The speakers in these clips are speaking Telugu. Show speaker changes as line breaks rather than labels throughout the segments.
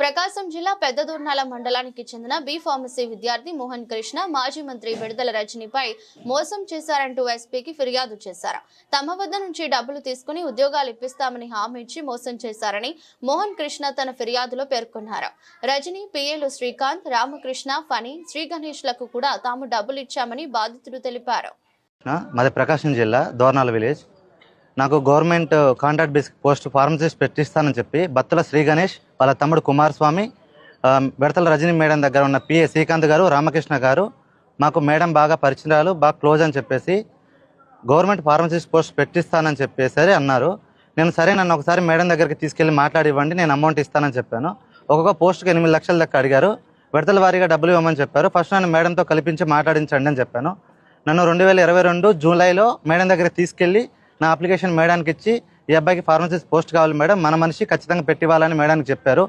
ప్రకాశం జిల్లా పెద్దదూర్నాల మండలానికి చెందిన బి ఫార్మసీ విద్యార్థి మోహన్ కృష్ణ మాజీ మంత్రి విడుదల రజనీపై మోసం చేశారంటూ ఎస్పీకి ఫిర్యాదు చేశారు. తమ వద్ద నుంచి డబ్బులు తీసుకుని ఉద్యోగాలు ఇప్పిస్తామని హామీ ఇచ్చి మోసం చేశారని మోహన్ కృష్ణ తన ఫిర్యాదులో పేర్కొన్నారు. రజనీ పిఏలు శ్రీకాంత్ రామకృష్ణ ఫణి శ్రీ గణేష్లకు కూడా తాము డబ్బులు ఇచ్చామని బాధితుడు తెలిపారు.
మాది ప్రకాశం జిల్లా దోర్నాల విలేజ్. నాకు government contract basic post pharmacist పెట్టిస్తానని చెప్పి బత్తుల శ్రీ గణేష్ వాళ్ళ తమ్ముడు కుమారస్వామి um, బెడతల రజనీ మేడం దగ్గర ఉన్న పిఏ శ్రీకాంత్ గారు రామకృష్ణ గారు మాకు మేడం బాగా పరిచయాలు బాగా క్లోజ్ అని చెప్పేసి గవర్నమెంట్ ఫార్మసిస్ట్ పోస్ట్ పెట్టిస్తానని చెప్పేసరి అన్నారు. నేను సరే నన్ను ఒకసారి మేడం దగ్గరికి తీసుకెళ్ళి మాట్లాడి ఇవ్వండి నేను అమౌంట్ ఇస్తానని చెప్పాను. ఒక్కొక్క పోస్ట్కి ఎనిమిది లక్షల లెక్క అడిగారు. విడతల వారీగా డబ్బులు ఇవ్వమని చెప్పారు. ఫస్ట్ నన్ను మేడంతో కల్పించి మాట్లాడించండి అని చెప్పాను. నన్ను రెండు వేల ఇరవై రెండు జూలైలో మేడం దగ్గర తీసుకెళ్ళి నా అప్లికేషన్ మేడానికి ఇచ్చి ఈ అబ్బాయికి ఫార్మసిస్ట్ పోస్ట్ కావాలి మేడం. మన మనిషి ఖచ్చితంగా పెట్టివ్వాలని మేడానికి చెప్పారు.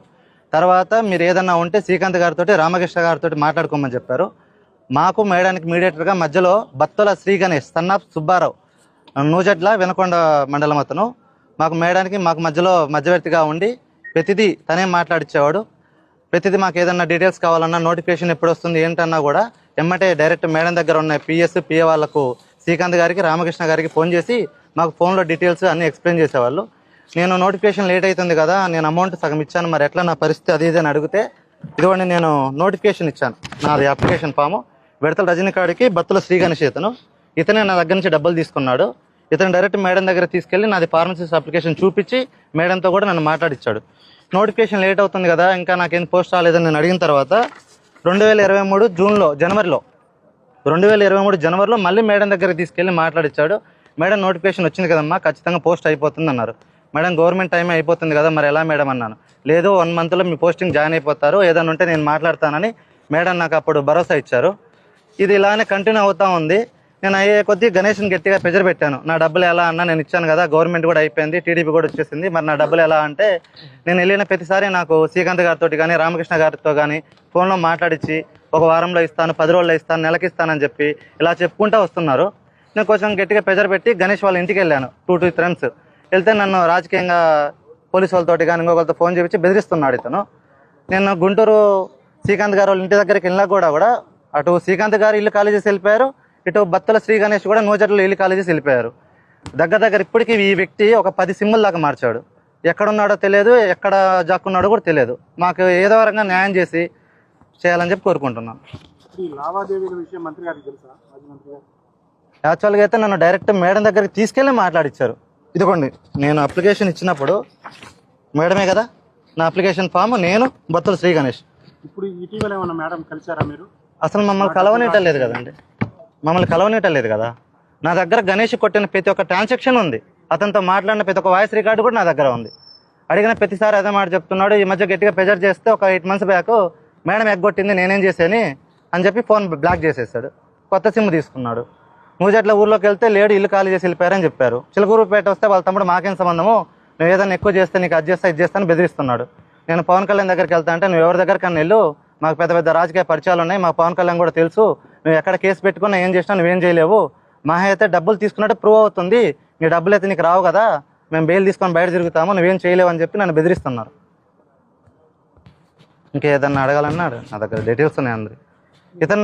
తర్వాత మీరు ఏదన్నా ఉంటే శ్రీకాంత్ గారితో రామకృష్ణ గారితో మాట్లాడుకోమని చెప్పారు. మాకు మేడానికి మీడియేటర్గా మధ్యలో బత్తుల శ్రీ గణేష్ ఆఫ్ సుబ్బారావు నూజట్ల వినకొండ మండలం అతను. మాకు మేడానికి మాకు మధ్యలో మధ్యవర్తిగా ఉండి ప్రతిదీ తనే మాట్లాడిచ్చేవాడు. ప్రతిదీ మాకు ఏదన్నా డీటెయిల్స్ కావాలన్నా నోటిఫికేషన్ ఎప్పుడు వస్తుంది ఏంటన్నా కూడా ఎమ్మటే డైరెక్ట్ మేడం దగ్గర ఉన్న పిఎస్ పిఏ వాళ్ళకు శ్రీకాంత్ గారికి రామకృష్ణ గారికి ఫోన్ చేసి మాకు ఫోన్లో డీటెయిల్స్ అన్నీ ఎక్స్ప్లెయిన్ చేసేవాళ్ళు. నేను నోటిఫికేషన్ లేట్ అవుతుంది కదా నేను అమౌంట్ సగం ఇచ్చాను మరి ఎట్లా నా పరిస్థితి అది ఇది అని అడిగితే ఇదిగోండి నేను నోటిఫికేషన్ ఇచ్చాను. నాది అప్లికేషన్ ఫాము. విడతల రజనీ కాడికి బత్తుల శ్రీగణేష్ ఇతను. ఇతనే నా దగ్గర నుంచి డబ్బులు తీసుకున్నాడు. ఇతను డైరెక్ట్ మేడం దగ్గర తీసుకెళ్ళి నాది ఫార్మసిస్ట్ అప్లికేషన్ చూపించి మేడంతో కూడా నన్ను మాట్లాడిచ్చాడు. నోటిఫికేషన్ లేట్ అవుతుంది కదా ఇంకా నాకేం పోస్ట్ రాలేదని నేను అడిగిన తర్వాత రెండు వేల ఇరవై మూడు జూన్లో జనవరిలో రెండు వేల ఇరవై మూడు జనవరిలో మళ్ళీ మేడం దగ్గర తీసుకెళ్ళి మాట్లాడిచ్చాడు. మేడం నోటిఫికేషన్ వచ్చింది కదమ్మా ఖచ్చితంగా పోస్ట్ అయిపోతుంది అన్నారు మేడం గవర్నమెంట్ టైం అయిపోతుంది కదా మరి ఎలా మేడం అన్నాను. లేదు వన్ మంత్లో మీ పోస్టింగ్ జాయిన్ అయిపోతారు ఏదైనా ఉంటే నేను మాట్లాడతానని మేడం నాకు అప్పుడు భరోసా ఇచ్చారు. ఇది ఇలానే కంటిన్యూ అవుతా ఉంది. నేను అయ్యే కొద్దీ గణేష్ని గట్టిగా ప్రెజర్ పెట్టాను. నా డబ్బులు ఎలా అన్నా నేను ఇచ్చాను కదా గవర్నమెంట్ కూడా అయిపోయింది టీడీపీ కూడా వచ్చేసింది. మరి నా డబ్బులు ఎలా అంటే నేను వెళ్ళిన ప్రతిసారి నాకు శ్రీకాంత్ గారితో కానీ రామకృష్ణ గారితో కానీ ఫోన్లో మాట్లాడించి ఒక వారంలో ఇస్తాను పది రోజుల్లో ఇస్తాను నెలకి ఇస్తానని చెప్పి ఇలా చెప్పుకుంటూ వస్తున్నారు. నేను కొంచెం గట్టిగా ప్రెజర్ పెట్టి గణేష్ వాళ్ళ ఇంటికి వెళ్ళాను. టూ టూ ఫ్రెండ్స్ వెళ్తే నన్ను రాజకీయంగా పోలీసు వాళ్ళతోటి కానీ ఇంకొకరితో ఫోన్ చేపించి బెదిరిస్తున్నాడు ఇతను. నేను గుంటూరు శ్రీకాంత్ గారు వాళ్ళ ఇంటి దగ్గరికి వెళ్ళినా కూడా కూడా అటు శ్రీకాంత్ గారు ఇల్లు ఖాళీ చేసి వెళ్ళిపోయారు. ఇటు బత్తల శ్రీ గణేష్ కూడా నూజట్లో ఇల్లు ఖాళీ చేసి వెళ్ళిపోయారు. దగ్గర దగ్గర ఇప్పటికీ ఈ వ్యక్తి ఒక పది సిమ్ముల దాకా మార్చాడు. ఎక్కడున్నాడో తెలియదు ఎక్కడ జాక్కున్నాడో కూడా తెలియదు. మాకు ఏదో రకంగా న్యాయం చేసి చేయాలని చెప్పి కోరుకుంటున్నాను
లావాదేవీల విషయం మంత్రి గారికి తెలుసా?
యాక్చువల్గా అయితే నన్ను డైరెక్ట్ మేడం దగ్గరికి తీసుకెళ్ళి మాట్లాడిచ్చారు. ఇదిగోండి నేను అప్లికేషన్ ఇచ్చినప్పుడు మేడమే కదా నా అప్లికేషన్ ఫామ్ నేను బత్తుల శ్రీ గణేష్.
ఇప్పుడు ఇటీవల ఏమన్నా మేడం కలిసారా మీరు?
అసలు మమ్మల్ని కలవనీయటం లేదు కదండి. మమ్మల్ని కలవనీయటం లేదు కదా. నా దగ్గర గణేష్ కొట్టిన ప్రతి ఒక్క ట్రాన్సాక్షన్ ఉంది. అతనితో మాట్లాడిన ప్రతి ఒక్క వాయిస్ రికార్డు కూడా నా దగ్గర ఉంది. అడిగిన ప్రతిసారి అదే మాట చెప్తున్నాడు ఈ మధ్య గట్టిగా ప్రెజర్ చేస్తే ఒక ఎయిట్ మంత్స్ బ్యాక్ మేడం ఎగ్గొట్టింది నేనేం చేశాని అని చెప్పి ఫోన్ బ్లాక్ చేసేసాడు. కొత్త సిమ్ తీసుకున్నాడు. మూజట్ల ఊర్లోకి వెళ్తే లేడు ఇల్లు ఖాళీ చేసి వెళ్ళిపోయారని చెప్పారు. చిలకూరుపేట వస్తే వాళ్ళ తమ్ముడు మాకేం సంబంధము నువ్వు ఏదైనా ఎక్కువ చేస్తే నీకు అది చేస్తా ఇది చేస్తాను బెదిరిస్తున్నాడు. నేను పవన్ కళ్యాణ్ దగ్గరికి వెళ్తా అంటే నువ్వు ఎవరి దగ్గరికన్నా వెళ్ళు. మాకు పెద్ద పెద్ద రాజకీయ పరిచయాలు ఉన్నాయి. మా పవన్ కళ్యాణ్ కూడా తెలుసు. నువ్వు ఎక్కడ కేసు పెట్టుకున్నా ఏం చేసినా నువ్వేం చేయలేవు. మా అయితే డబ్బులు తీసుకున్నట్టు ప్రూవ్ అవుతుంది. నీ డబ్బులు అయితే నీకు రావు కదా. మేము బెయిల్ తీసుకొని బయట తిరుగుతాము. నువ్వేం చేయలేవు అని చెప్పి నన్ను బెదిరిస్తున్నారు. ఇంకేదన్నా అడగాలన్నాడు? నా దగ్గర డీటెయిల్స్ ఉన్నాయి అందరి. ఇతను